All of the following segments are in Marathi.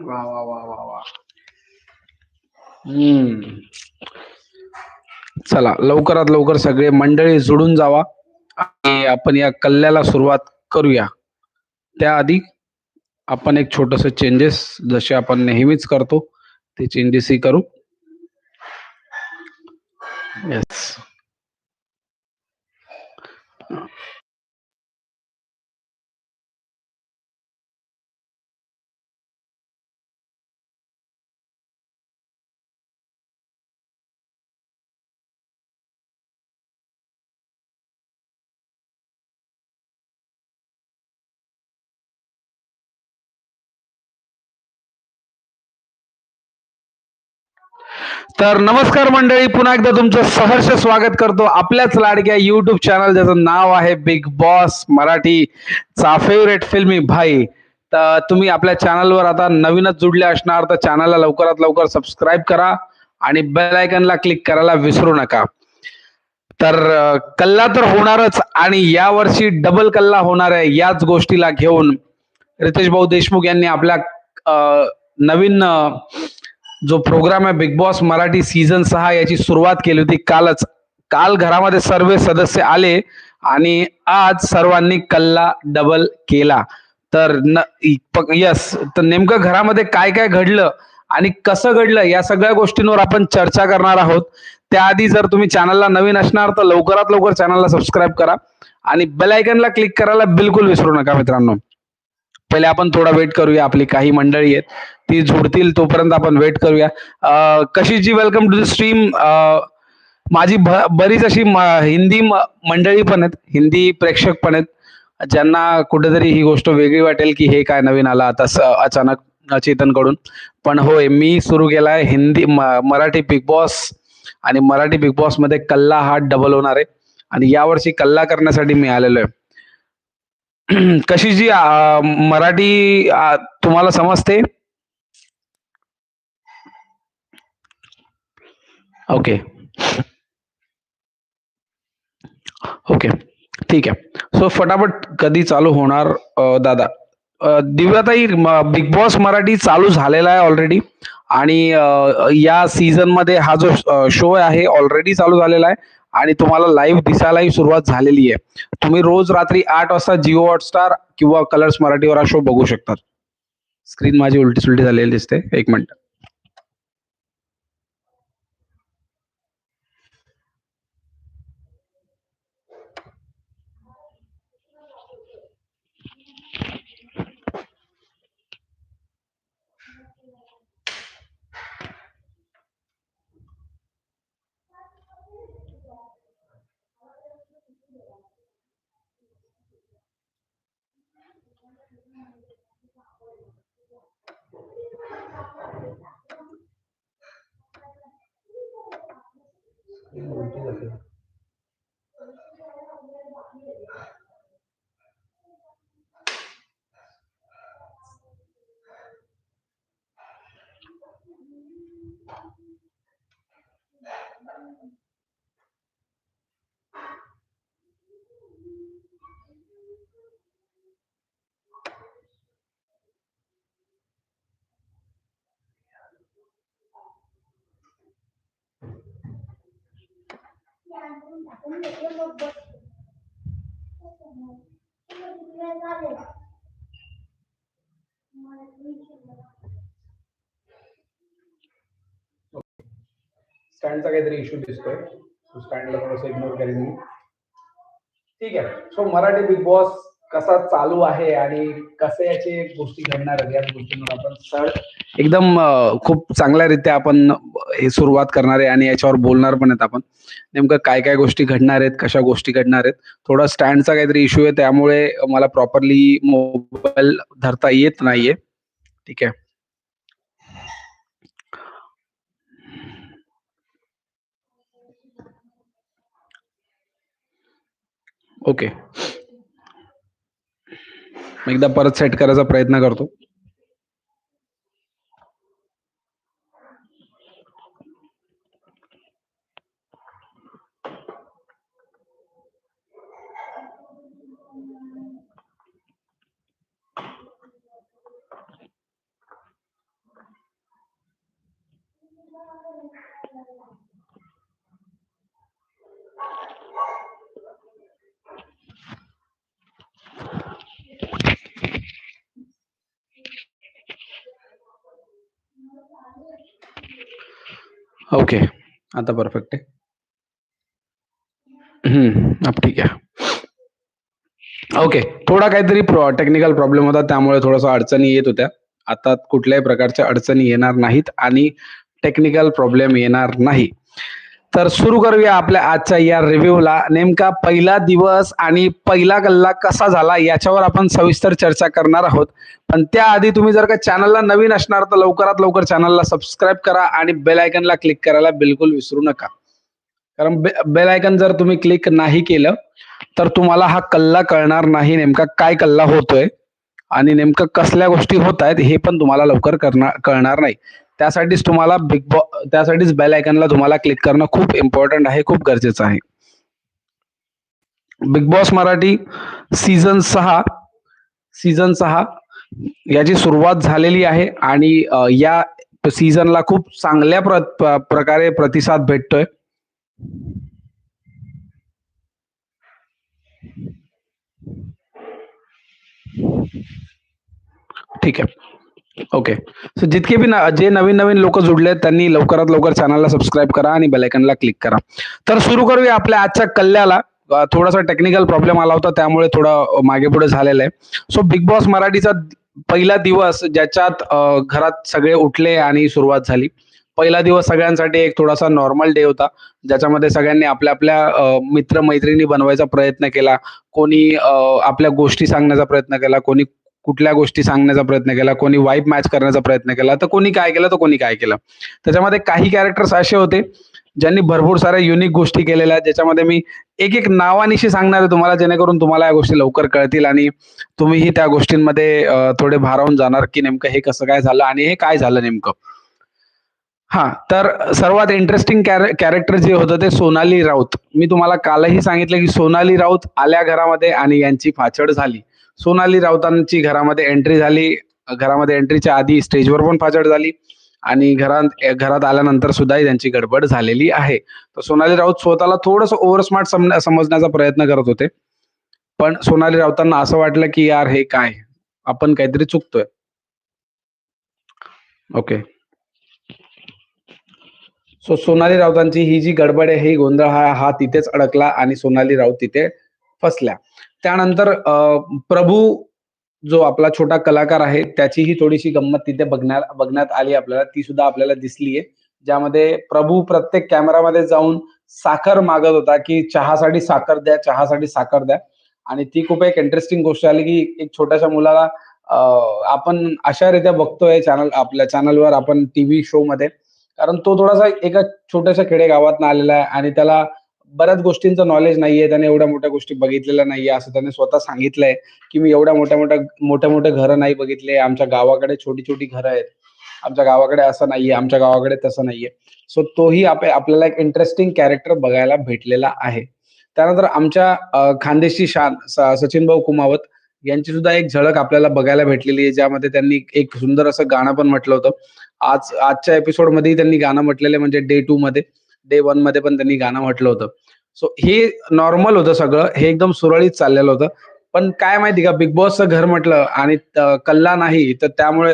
वा वा वा वा वा. हम्म. चला लवकरात लवकर सगळे मंडळी जुडून जावा आणि आपण या कल्ल्याला सुरुवात करूया. त्याआधी आपण एक छोटस चेंजेस जसे आपण नेहमीच करतो ते चेंजेसही करू. येस तर नमस्कार मंडळी पुन्हा एकदा तुमचं सहर्ष स्वागत करतो आपल्याच लाडक्या युट्यूब चॅनल ज्याचं नाव आहे बिग बॉस मराठीचा फेवरेट फिल्मी भाई. तर तुम्ही आपल्या चॅनलवर आता नवीनच जुडले असणार तर चॅनलला लवकरात लवकर सबस्क्राईब करा आणि बेल आयकनला क्लिक करायला विसरू नका. तर कल्ला तर होणारच आणि यावर्षी डबल कल्ला होणार आहे याच गोष्टीला घेऊन रितेश भाऊ देशमुख यांनी आपल्या नवीन जो प्रोग्राम आहे बिग बॉस मराठी सीझन सहा याची सुरुवात केली होती कालच. काल घरामध्ये सर्व सदस्य आले आणि आज सर्वांनी कल्ला डबल केला. तर न यस तर नेमकं घरामध्ये काय काय घडलं आणि कसं घडलं या सगळ्या गोष्टींवर आपण चर्चा करणार आहोत. त्याआधी जर तुम्ही चॅनलला नवीन असणार तर लवकरात लवकर चॅनलला सबस्क्राईब करा आणि बेल आयकनला क्लिक करायला बिलकुल विसरू नका मित्रांनो. पहिले आपण थोडा वेट करूया आपली काही मंडळी आहेत ती झुडतील तोपर्यंत आपण वेट करूया. कशी कशीची वेलकम टू द स्ट्रीम माझी भ- बरीच अशी म- हिंदी म- मंडळी पण आहेत हिंदी प्रेक्षक पण आहेत ज्यांना कुठेतरी ही गोष्ट वेगळी वाटेल की हे काय नवीन आलं आता स- अचानक चेतनकडून पण होय मी सुरू केला आहे हिंदी म- मराठी बिग बॉस आणि मराठी बिग बॉसमध्ये कल्ला हा डबल होणार आहे. आणि यावर्षी कल्ला करण्यासाठी मी आलेलो आहे. कशी जी मराठी तुम्हाला समजते? ओके. ओके. ठीक आहे. सो फटाफट कधी चालू होणार दादा? दिव्याताई बिग बॉस मराठी चालू झालेला आहे ऑलरेडी आणि या सीझनमध्ये हा जो शो आहे ऑलरेडी चालू झालेला आहे. आणि तुम्हाला लाईव्ह दिसायलाही सुरुवात झालेली आहे. तुम्ही रोज रात्री आठ वाजता जिओ हॉटस्टार किंवा कलर्स मराठीवर हा शो बघू शकतात. स्क्रीन माझी उलटी सुलटी झालेली दिसते. एक मिनिट स्टँडचा काहीतरी इश्यू दिसतोय स्टँडला थोडस इग्नोर करेन मी ठीक आहे सो मराठी बिग बॉस कसा चालू आहे आणि कसे याचे गोष्टी घडणार आहेत या गोष्टींवर आपण सर एकदम खूप खूप चांगल्यारीत्या आपण हे सुरुवात करणार आहे आणि याच्यावर बोलणार पण आहेत आपण. नेमकं काय काय गोष्टी घडणार आहेत कशा गोष्टी घडणार आहेत. थोडा स्टँडचा काहीतरी इश्यू आहे त्यामुळे मला प्रॉपरली मोबाईल धरता येत नाहीये. ठीक आहे. ओके. एकदा परत सेट करायचा प्रयत्न करतो. ओके आता परफेक्ट आहे. हम्म, अब ठीक आहे. ओके थोडा काहीतरी टेक्निकल प्रॉब्लेम होता त्यामुळे थोडासा अडचणी येत होत्या. आता कुठल्याही प्रकारच्या अडचणी येणार नाहीत आणि टेक्निकल प्रॉब्लेम येणार नाही. तर सुरू करूया आपल्या आजच्या या रिव्ह्यूला. नेमका पहिला दिवस आणि पहिला गल्ला कसा झाला याच्यावर आपण सविस्तर चर्चा करणार आहोत. पण त्याआधी तुम्ही जर का चॅनलला नवीन असणार तर लवकरात लवकर चॅनलला सबस्क्राईब करा आणि बेल आयकनला क्लिक करायला बिलकुल विसरू नका. कारण बेल आयकन जर तुम्ही क्लिक नाही केलं तर तुम्हाला हा कल्ला कळणार नाही नेमका काय कल्ला होतोय. आणि नेमकं कसल्या गोष्टी होत आहेत हे पण तुम्हाला लवकर करणार कळणार नाही. त्यासाठीच तुम्हाला बिग बॉ त्यासाठीच बेल आयकनला तुम्हाला क्लिक करणं खूप इम्पॉर्टंट आहे खूप गरजेचं आहे. बिग बॉस मराठी सीझन सहा सीझन सहा याची सुरुवात झालेली आहे आणि या सीझनला खूप चांगल्या प्र प्रकारे प्रतिसाद भेटतोय. ठीक आहे. ओके सो जितके बी जे नवीन नवीन लोक जुडले त्यांनी लवकरात लवकर चॅनलला सबस्क्राईब करा आणि बेलायकनला क्लिक करा. तर सुरू करूया आपल्या आजच्या कल्ल्याला. थोडासा टेक्निकल प्रॉब्लेम आला होता त्यामुळे थोडं मागे पुढे झालेलं आहे. सो बिग बॉस मराठीचा पहिला दिवस ज्याच्यात घरात सगळे उठले आणि सुरुवात झाली. पहिला दिवस सगळ्यांसाठी एक थोडासा नॉर्मल डे होता. ज्याच्यामध्ये सगळ्यांनी आपल्या आपल्या मित्र मैत्रिणी बनवायचा प्रयत्न केला. कोणी आपल्या गोष्टी सांगण्याचा प्रयत्न केला. कोणी कुठल्या गोष्टी सांगण्याचा प्रयत्न केला. कोणी वाईफ मॅच करण्याचा प्रयत्न केला. तर कोणी काय केलं तर कोणी काय केलं. त्याच्यामध्ये काही कॅरेक्टर्स असे होते ज्यांनी भरपूर साऱ्या युनिक गोष्टी केलेल्या. ज्याच्यामध्ये मी एक एक नावानिशी सांगणार आहे तुम्हाला जेणेकरून तुम्हाला या गोष्टी लवकर कळतील आणि तुम्हीही त्या गोष्टींमध्ये थोडे भारावून जाणार की नेमकं हे कसं काय झालं आणि हे काय झालं नेमकं. हा तर सर्वात इंटरेस्टिंग कॅरेक्टर जे होतं ते सोनाली राऊत. मी तुम्हाला कालही सांगितलं की सोनाली राऊत आल्या घरामध्ये आणि यांची फाचड झाली. सोनाली राऊतांची घरामध्ये एंट्री झाली. घरामध्ये एंट्रीच्या आधी स्टेजवर पण फाचड झाली. आणि घरात घरात आल्यानंतर सुद्धा त्यांची गडबड झालेली आहे. तर सोनाली राऊत स्वतःला थोडस ओव्हर स्मार्ट समजण्याचा प्रयत्न करत होते. पण सोनाली राऊतांना असं वाटलं की यार हे काय? आपण काहीतरी चुकतोय. ओके सो सोनाली राऊतांची ही जी गडबड आहे ही गोंधळ हा हा तिथेच अडकला आणि सोनाली राऊत तिथे फसल्या. त्यानंतर प्रभू जो आपला छोटा कलाकार आहे त्याचीही थोडीशी गंमत तिथे बघण्यात बघण्यात आली आपल्याला. ती सुद्धा आपल्याला दिसलीये. ज्यामध्ये प्रभू प्रत्येक कॅमेरामध्ये जाऊन साखर मागत होता की चहासाठी साखर द्या चहासाठी साखर द्या. आणि ती खूप एक इंटरेस्टिंग गोष्ट आली की एक छोट्याशा मुलाला आपण अशा रीत्या बघतोय चॅनल आपल्या चॅनलवर आपण टीव्ही शो मध्ये. कारण तो थोडासा एका छोट्याशा खेडेगावात आलेला आहे आणि त्याला बऱ्याच गोष्टींचं नॉलेज नाहीये. त्याने एवढ्या मोठ्या गोष्टी बघितलेल्या नाहीये असं त्याने स्वतः सांगितलंय की मी एवढ्या मोठ्या मोठ्या मोठ्या मोठ्या घरं नाही बघितले. आमच्या गावाकडे छोटी छोटी घरं आहेत. आमच्या गावाकडे असं नाहीये. आमच्या गावाकडे तसं नाहीये. सो तोही आपल्याला एक इंटरेस्टिंग कॅरेक्टर बघायला भेटलेला आहे. त्यानंतर आमच्या खानदेशी शान सचिन भाऊ कुमावत यांची सुद्धा एक झळक आपल्याला बघायला भेटलेली आहे ज्यामध्ये त्यांनी एक सुंदर असं गाणं पण म्हटलं होतं. आज आजच्या एपिसोडमध्ये त्यांनी गाणं म्हटलेलं म्हणजे डे टू मध्ये डे वनमध्ये पण त्यांनी गाणं म्हटलं होतं. सो हे नॉर्मल होतं सगळं हे एकदम सुरळीत चाललेलं होतं. पण काय माहिती का बिग बॉसचं घर म्हटलं आणि कल्ला नाही तर त्यामुळे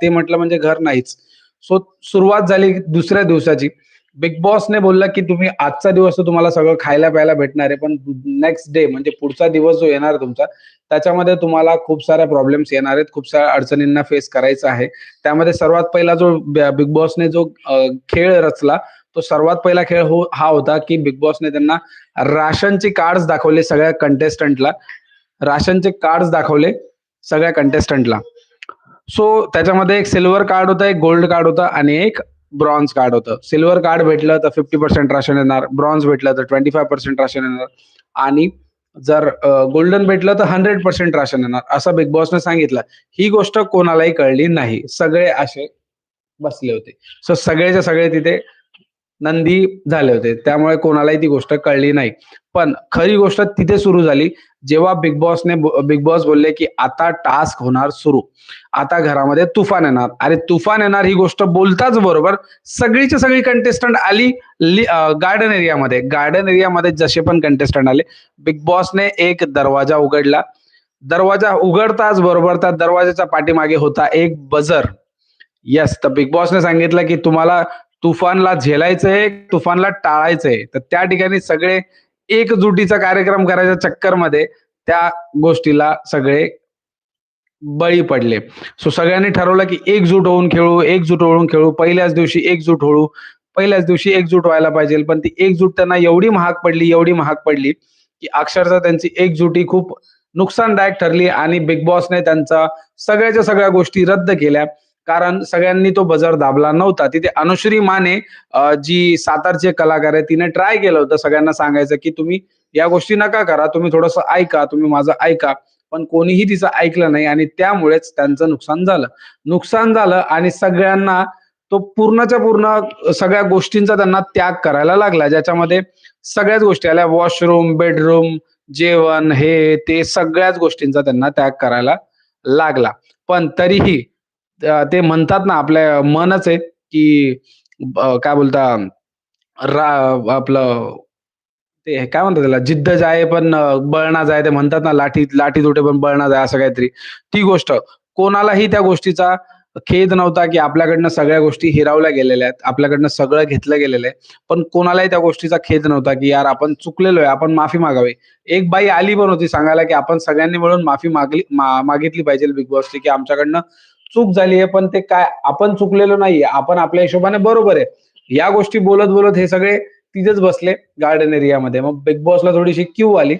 ते म्हटलं म्हणजे घर नाहीच. सो सुरुवात झाली दुसऱ्या दिवसाची. बिग बॉसने बोलला की तुम्ही आजचा दिवस तुम्हाला सगळं खायला प्यायला भेटणार आहे पण नेक्स्ट डे म्हणजे पुढचा दिवस जो येणार तुमचा त्याच्यामध्ये तुम्हाला खूप साऱ्या प्रॉब्लेम्स येणार आहेत. खूप साऱ्या अडचणींना फेस करायचं आहे. त्यामध्ये सर्वात पहिला जो बिग बॉसने जो खेळ रचला तो सर्वात पहिला खेळ हो हा होता की बिग बॉसने त्यांना राशनचे कार्ड दाखवले सगळ्या कंटेस्टंटला राशनचे कार्ड दाखवले सगळ्या कंटेस्टंटला सो त्याच्यामध्ये एक सिल्वर कार्ड होतं एक गोल्ड कार्ड होतं आणि एक ब्रॉन्झ कार्ड होतं. सिल्वर कार्ड भेटलं तर फिफ्टी पर्सेंट राशन येणार ब्रॉन्झ भेटलं तर ट्वेंटी फाय पर्सेंट राशन येणार आणि जर गोल्डन भेटलं तर हंड्रेड पर्सेंट राशन येणार असं बिग बॉसने सांगितलं. ही गोष्ट कोणालाही कळली नाही. सगळे असे बसले होते. सो सगळेच्या सगळे तिथे नंदी झाले होते. त्यामुळे कोणालाही ती गोष्ट कळली नाही. पण खरी गोष्ट तिथे सुरू झाली. जेव्हा बिग बॉसने बिग बॉस बोलले की आता टास्क होणार सुरू. आता घरामध्ये तुफान येणार. अरे तुफान येणार ही गोष्ट बोलताच बरोबर. सगळीची सगळी कंटेस्टंट आली गार्डन एरियामध्ये गार्डन एरियामध्ये जसे पण कंटेस्टंट आले बिग बॉसने एक दरवाजा उघडला. दरवाजा उघडताच बरोबर त्या दरवाजाच्या पाठीमागे होता एक बजर येस तर बिग बॉसने सांगितलं की तुम्हाला तुफानला झेलायचंय तुफानला टाळायचंय. तर त्या ठिकाणी सगळे एकजुटीचा कार्यक्रम करायच्या चक्करमध्ये त्या गोष्टीला सगळे बळी पडले. सो सगळ्यांनी ठरवलं की एकजूट होऊन खेळू एकजूट होऊन खेळू पहिल्याच दिवशी एकजूट होऊ पहिल्याच दिवशी एकजूट व्हायला पाहिजे. पण ती एकजूट त्यांना एवढी महाग पडली एवढी महाग पडली की अक्षरशः त्यांची एकजुटी खूप नुकसानदायक ठरली आणि बिग बॉसने त्यांचा सगळ्याच्या सगळ्या गोष्टी रद्द केल्या. कारण सगळ्यांनी तो बजर दाबला नव्हता. तिथे अनुश्री माने जी सातारचे कलाकार आहे तिने ट्राय केलं होतं. सगळ्यांना सांगायचं की तुम्ही या गोष्टी नका करा. तुम्ही थोडस ऐका. तुम्ही माझं ऐका. पण कोणीही तिचं ऐकलं नाही आणि त्यामुळेच त्यांचं नुकसान झालं. नुकसान झालं आणि सगळ्यांना तो पूर्णच्या पूर्ण सगळ्या गोष्टींचा त्यांना त्याग करायला लागला. ज्याच्यामध्ये सगळ्याच गोष्टी आल्या. वॉशरूम बेडरूम जेवण हे ते सगळ्याच गोष्टींचा त्यांना त्याग करायला लागला. पण तरीही ते म्हणतात ना आपल्या मनच आहे की काय बोलता रा आपलं ते काय म्हणतात त्याला जिद्द जाय पण बळणा जाय ते म्हणतात ना लाठी लाठी तुटे पण बळना जाय असं काहीतरी. ती गोष्ट कोणालाही त्या गोष्टीचा खेद नव्हता की आपल्याकडनं सगळ्या गोष्टी हिरावल्या गेलेल्या आहेत आपल्याकडनं सगळं घेतलं गेलेलं आहे पण कोणालाही त्या गोष्टीचा खेद नव्हता की यार आपण चुकलेलो आहे आपण माफी मागावी. एक बाई आली पण होती सांगायला की आपण सगळ्यांनी मिळून माफी मागली मागितली पाहिजे बिग बॉसची की आमच्याकडनं चूक झाली आहे पण ते काय आपण चुकलेलो नाहीये आपण आपल्या हिशोबाने बरोबर आहे. या गोष्टी बोलत बोलत हे सगळे तिथेच बसले गार्डन एरियामध्ये मग बिग बॉसला थोडीशी क्यू आली.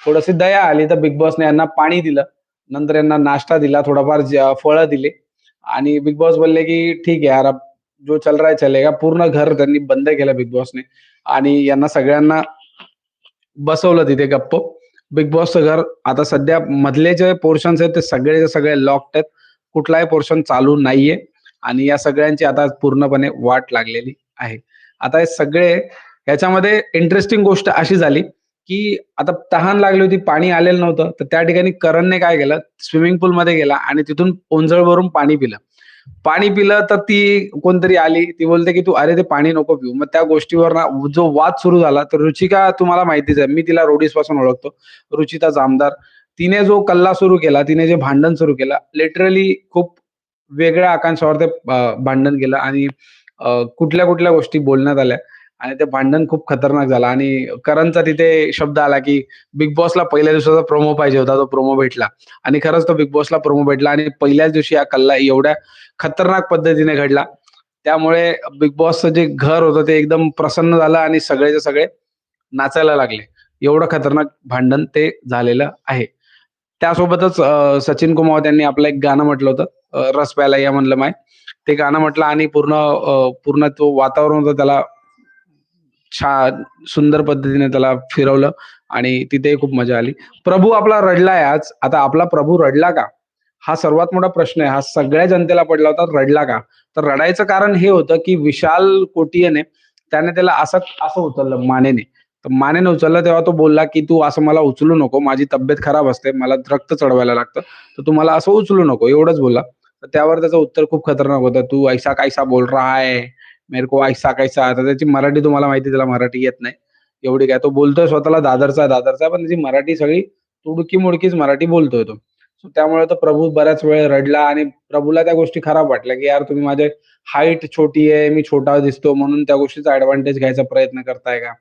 थोडीशी दया आली तर बिग बॉसने यांना पाणी दिलं. नंतर यांना नाश्ता दिला थोडाफार फळं दिले. आणि बिग बॉस बोलले की ठीक आहे यार जो चल रहा है चलेगा. पूर्ण घर त्यांनी बंद केलं बिग बॉसने आणि यांना सगळ्यांना बसवलं तिथे गप्प. बिग बॉसचं घर आता सध्या मधले जे पोर्शन्स आहेत ते सगळे सगळे लॉक्ड आहेत. कुठलाही पोर्शन चालू नाहीये. आणि या सगळ्यांची आता पूर्णपणे वाट लागलेली आहे. आता हे सगळे याच्यामध्ये इंटरेस्टिंग गोष्ट अशी झाली की आता तहान लागली होती पाणी आलेलं नव्हतं. तर त्या ठिकाणी करणने काय केलं? स्विमिंग पूल मध्ये गेला आणि तिथून ओंजळवरून पाणी पिलं. पाणी पिलं तर ती कोणतरी आली. ती बोलते की तू अरे ते पाणी नको पिऊ. मग त्या गोष्टीवर ना जो वाद सुरू झाला तर रुचिका तुम्हाला माहितीच आहे. मी तिला रोडीसपासून ओळखतो. रुचिता जामदार तिने जो कल्ला सुरू केला तिने जे भांडण सुरू केलं लिटरली खूप वेगळ्या आकांक्षावर ते भांडण केलं आणि कुठल्या कुठल्या गोष्टी बोलण्यात आल्या आणि ते भांडण खूप खतरनाक झालं आणि करणचा तिथे शब्द आला की बिग बॉसला पहिल्या दिवसाचा प्रोमो पाहिजे होता तो प्रोमो भेटला. आणि खरंच तो बिग बॉसला प्रोमो भेटला आणि पहिल्याच दिवशी हा कल्ला एवढ्या खतरनाक पद्धतीने घडला. त्यामुळे बिग बॉसचं जे घर होतं ते एकदम प्रसन्न झालं आणि सगळेचे सगळे नाचायला लागले. एवढं खतरनाक भांडण ते झालेलं आहे. त्यासोबतच सचिन कुमार त्यांनी आपलं एक गाणं म्हटलं होतं रस प्यायला या म्हणलं माय. ते गाणं म्हटलं आणि पूर्ण पूर्ण तो वातावरण होतं त्याला छान सुंदर पद्धतीने त्याला फिरवलं आणि तिथे खूप मजा आली. प्रभू आपला रडलाय आज. आता आपला प्रभू रडला का? हा सर्वात मोठा प्रश्न आहे. हा सगळ्या जनतेला पडला होता रडला का? तर रडायचं कारण हे होतं की विशाल कोटियने त्याने त्याला असं असं उचललं मानेने. मानेने उचलला तेव्हा तो बोलला की तू असं मला उचलू नको माझी तब्येत खराब असते मला रक्त चढवायला लागतं तर तू मला असं उचलू नको एवढंच बोलला. तर त्यावर त्याचं उत्तर खूप खतरनाक होतं तू ऐसा कैसा बोल रहा है? मेरे को ऐसा कैसा आता. त्याची मराठी तुम्हाला माहिती त्याला मराठी येत नाही. एवढी काय तो बोलतोय स्वतःला दादरचा दादरचा पण त्याची मराठी सगळी तुडकी मुडकीच मराठी बोलतोय तो. सो त्यामुळे तो प्रभू बऱ्याच वेळ रडला आणि प्रभूला त्या गोष्टी खराब वाटल्या की यार तुम्ही माझे हाईट छोटी आहे मी छोटा दिसतो म्हणून त्या गोष्टीचा ऍडव्हान्टेज घ्यायचा प्रयत्न करताय का?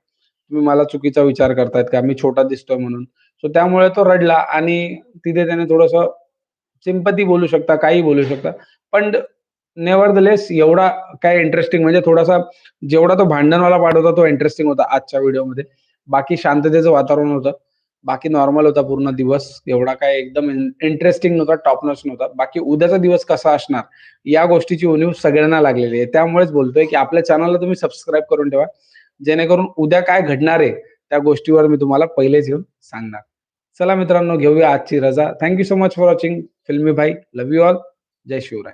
तुम्ही मला चुकीचा विचार करतायत का? मी छोटा दिसतोय म्हणून. सो त्यामुळे तो रडला आणि तिथे त्याने थोडस सिंपती बोलू शकता काही बोलू शकता. पण नेवर द लेस एवढा काय इंटरेस्टिंग म्हणजे थोडासा जेवढा तो भांडणवाला पाठ होता तो इंटरेस्टिंग होता आजच्या व्हिडिओमध्ये बाकी शांततेचं वातावरण होतं. बाकी नॉर्मल होता पूर्ण दिवस. एवढा काय एकदम इंटरेस्टिंग नव्हता टॉपनर्स नव्हता. बाकी उद्याचा दिवस कसा असणार? या गोष्टीची उणीव सगळ्यांना लागलेली आहे. त्यामुळेच बोलतोय की आपल्या चॅनलला तुम्ही सबस्क्राईब करून ठेवा. जेणेकरून उद्या काय घडणार आहे त्या गोष्टीवर मी तुम्हाला पहिलेच येऊन सांगणार. चला मित्रांनो घेऊया आजची रजा. Thank you so much for watching Filmy Bhai love you all Jai Shivray.